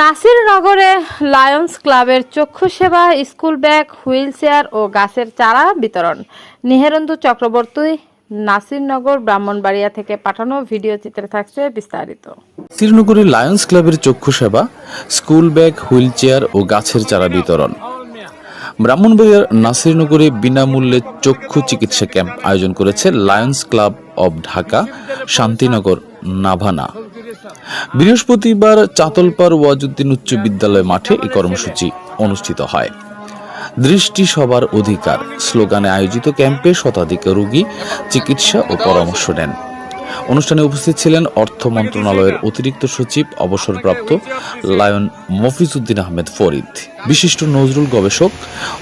নাসিরনগরে Lions ক্লাবের চক্ষু সেবা স্কুল ব্যাগ, হুইল চেয়ার ও গাছের চারা বিতরণ। নিহেরন্দু চক্রবর্তী নাসিরনগর ব্রাহ্মণবাড়িয়া থেকে পাঠানো ভিডিও চিত্রে থাকছে বিস্তারিত। শ্রীনগরে লায়ন্স ক্লাবের চক্ষু সেবা স্কুল ব্যাগ, হুইল চেয়ার ও গাছের চারা বিতরণ। ব্রাহ্মণবাড়িয়ার নাসিরনগরে বিনামূল্যে চক্ষু চিকিৎসা ক্যাম্প আয়োজন করেছে Lions club of Dhaka, Shantinagar, Navana. বৃহস্পতিবার চাতলপার ওয়াজুদ্দিন উচ্চ বিদ্যালয় মাঠে এই কর্মসূচি অনুষ্ঠিত হয়। দৃষ্টি সবার অধিকার, স্লোগানে আয়োজিত ক্যাম্পে শতাধিক রোগী চিকিৎসা ও পরামর্শ নেন। অনুষ্ঠানে উপস্থিত ছিলেন অর্থ মন্ত্রণালয়ের অতিরিক্ত সচিব, অবসরপ্রাপ্ত লায়ন মফিজউদ্দিন আহমেদ ফরিদ, বিশিষ্ট নজরুল গবেষক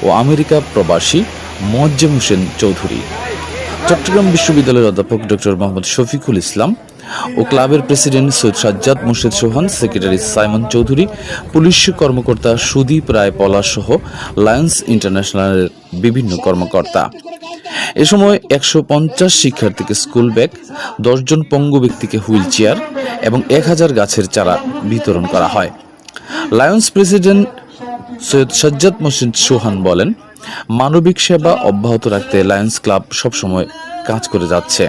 ও আমেরিকা প্রবাসী মোয়াজ্জেম হোসেন চৌধুরী। চট্টগ্রাম বিশ্ববিদ্যালয়ের অধ্যাপক ডক্টর মোহাম্মদ শফিকুল ইসলাম ও ক্লাবের president Syed Sajjad Murshed Sohan, secretary Simon Chowdhury, police কর্মকর্তা সুদীপ রায় পলাশ সহ লায়ন্স ইন্টারন্যাশনালের বিভিন্ন কর্মকর্তা। এ সময় একশো পঞ্চাশ শিক্ষার্থীকে স্কুল ব্যাগ দশজন পঙ্গু ব্যক্তিকে হুইল চেয়ার এবং এক হাজার গাছের চারা বিতরণ করা হয়। লায়ন্স প্রেসিডেন্ট সৈয়দ সাজ্জাদ মোহসিন সোহান বলেন, মানবিক সেবা অব্যাহত রাখতে লায়ন্স ক্লাব সবসময় কাজ করে যাচ্ছে।